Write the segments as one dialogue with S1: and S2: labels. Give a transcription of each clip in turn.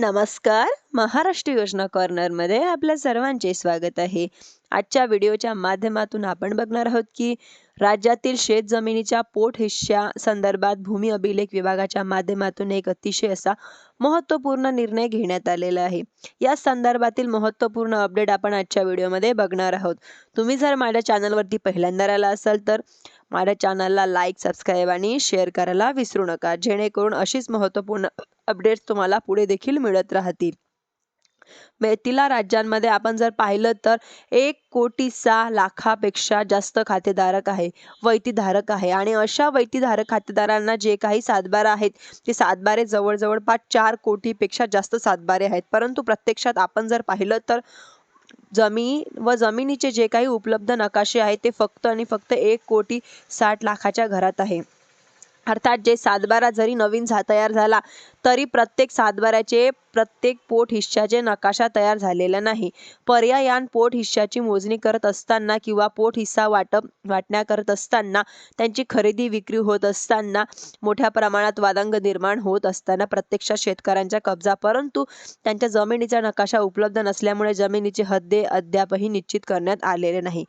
S1: नमस्कार. महाराष्ट्र योजना कॉर्नरमध्ये आपल्या सर्वांचे स्वागत आहे. आजच्या व्हिडिओच्या माध्यमातून आपण बघणार आहोत की राज्यातील शेत जमिनीच्या पोट हिश्या संदर्भात भूमी अभिलेख विभागाच्या माध्यमातून एक अतिशय असा महत्त्वपूर्ण निर्णय घेण्यात आलेला आहे. या संदर्भातील महत्त्वपूर्ण अपडेट आपण आजच्या व्हिडिओमध्ये बघणार आहोत. तुम्ही जर माझ्या चॅनलवरती पहिल्यांदा आला असाल तर माझ्या चॅनलला लाईक सबस्क्राईब आणि शेअर करायला विसरू नका. जेणेकरून अशीच महत्त्वपूर्ण अपडेट्स तुम्हाला पुढे देखील मिळत राहतील. तिला राज्यांमध्ये आपण जर पाहिलं तर एक कोटी सहा लाखापेक्षा जास्त खातेधारक आहे वैतीधारक आहे. आणि अशा वैतीधारक खातेदारांना जे काही सातबारा आहेत ते सातबारे जवळजवळ पाच चार कोटीपेक्षा जास्त सातबारे आहेत. परंतु प्रत्यक्षात आपण जर पाहिलं तर जमीन व जमिनीचे जे काही उपलब्ध नकाशे आहेत ते फक्त आणि फक्त एक कोटी साठ लाखाच्या घरात आहे. अर्थात जे सातबारा जरी नवीन झा तयार झाला तरी प्रत्येक सातबाऱ्याचे प्रत्येक पोट हिश्श्याचे नकाशा तयार झालेला नाही. पर्यायान पोट हिश्श्याची मोजणी करत असताना किंवा पोट हिस्सा वाटप वाटण्या करत असताना त्यांची खरेदी विक्री होत असताना मोठ्या प्रमाणात वादंग निर्माण होत असताना प्रत्यक्षात शेतकऱ्यांचा कब्जा परंतु त्यांच्या जमिनीचा नकाशा उपलब्ध नसल्यामुळे जमिनीचे हद्दे अद्यापही निश्चित करण्यात आलेले नाही.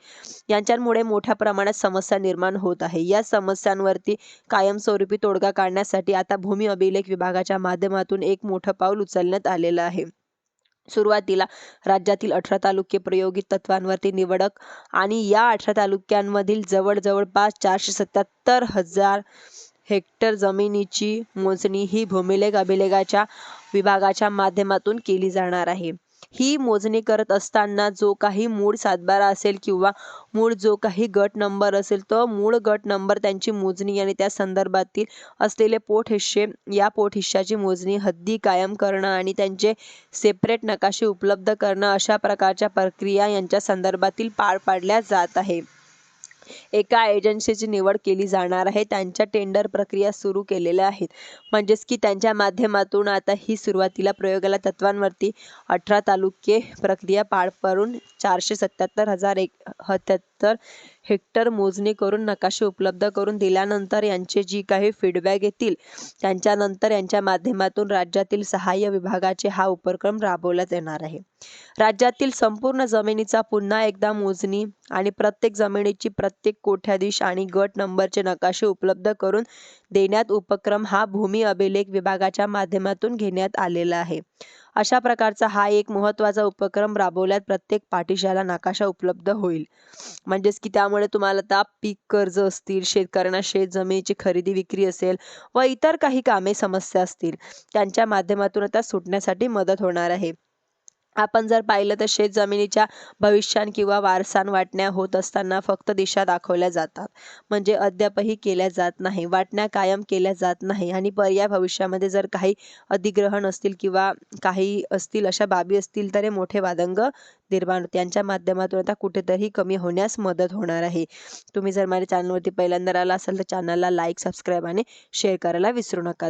S1: यांच्यामुळे मोठ्या प्रमाणात समस्या निर्माण होत आहे. या समस्यांवरती कायमस्वरूपी तोडगा काढण्यासाठी आता भूमी अभिलेख विभागाच्या माध्यमातून एक मोठं पाऊल उचलण्यात आलेलं आहे. सुरुवातीला राज्यातील अठरा तालुके प्रयोगित तत्वांवरती निवडक आणि या अठरा तालुक्यांमधील जवळजवळ पाच चारशे सत्याहत्तर हजार हेक्टर जमिनीची मोजणी ही भूमिलेख अभिलेखाच्या विभागाच्या माध्यमातून केली जाणार आहे. ही मोजणी करत असताना जो काही मूळ सातबारा असेल किंवा मूळ जो काही गट नंबर असेल तो मूळ गट नंबर त्यांची मोजणी आणि त्या संदर्भातील असलेले पोट हिस्से या पोट हिश्श्याची मोजणी हद्दी कायम करणं आणि त्यांचे सेपरेट नकाशे उपलब्ध करणं अशा प्रकारच्या प्रक्रिया यांच्या संदर्भातील पार पाडल्या जात आहे. एका एजन्सीची निवड केली जाणार आहे. त्यांच्या टेंडर प्रक्रिया सुरू केलेल्या आहेत. म्हणजेच की त्यांच्या माध्यमातून आता ही सुरुवातीला प्रयोगाला तत्वांवरती अठरा तालुके प्रक्रिया पार पडून चारशे सत्याहत्तर हजार एक सत्याहत्तर हेक्टर मोजणी करून नकाशे उपलब्ध करून दिल्यानंतर यांचे जी काही फीडबॅक येतील त्यांच्यानंतर यांच्या माध्यमातून राज्यातील सहाय्य विभागाचे हा उपक्रम राबवण्यात येणार आहे. राज्यातील संपूर्ण जमिनीचा पुन्हा एकदा मोजणी आणि प्रत्येक जमिनीची प्रत्येक कोठ्याधीश आणि गट नंबरचे नकाशे उपलब्ध करून देण्यात उपक्रम हा भूमी अभिलेख विभागाच्या माध्यमातून घेण्यात आलेला आहे. अशा प्रकारचा हा एक महत्त्वाचा उपक्रम राबवल्यात प्रत्येक पाठीशाला नकाशा उपलब्ध होईल. म्हणजेच की त्यामुळे तुम्हाला आता पीक कर्ज असतील शेतकऱ्यांना शेत जमिनीची खरेदी विक्री असेल व इतर काही कामे समस्या असतील त्यांच्या माध्यमातून आता सुटण्यासाठी मदत होणार आहे. आपण जर पाहिलं तर शेत जमिनीच्या भविष्यान किंवा वारसान वाटण्या होत असताना फक्त दिशा दाखवल्या जातात. म्हणजे अद्यापही केल्या जात नाही. वाटण्या कायम केल्या जात नाही. आणि पर्याय भविष्यामध्ये जर काही अधिग्रहण असतील किंवा काही असतील अशा बाबी असतील तर हे मोठे वादंग निर्माण त्यांच्या माध्यमातून आता कुठेतरी कमी होण्यास मदत होणार आहे. तुम्ही जर माझ्या चॅनलवरती पहिल्यांदा आला असाल तर चॅनलला लाईक सबस्क्राईब आणि शेअर करायला विसरू नका.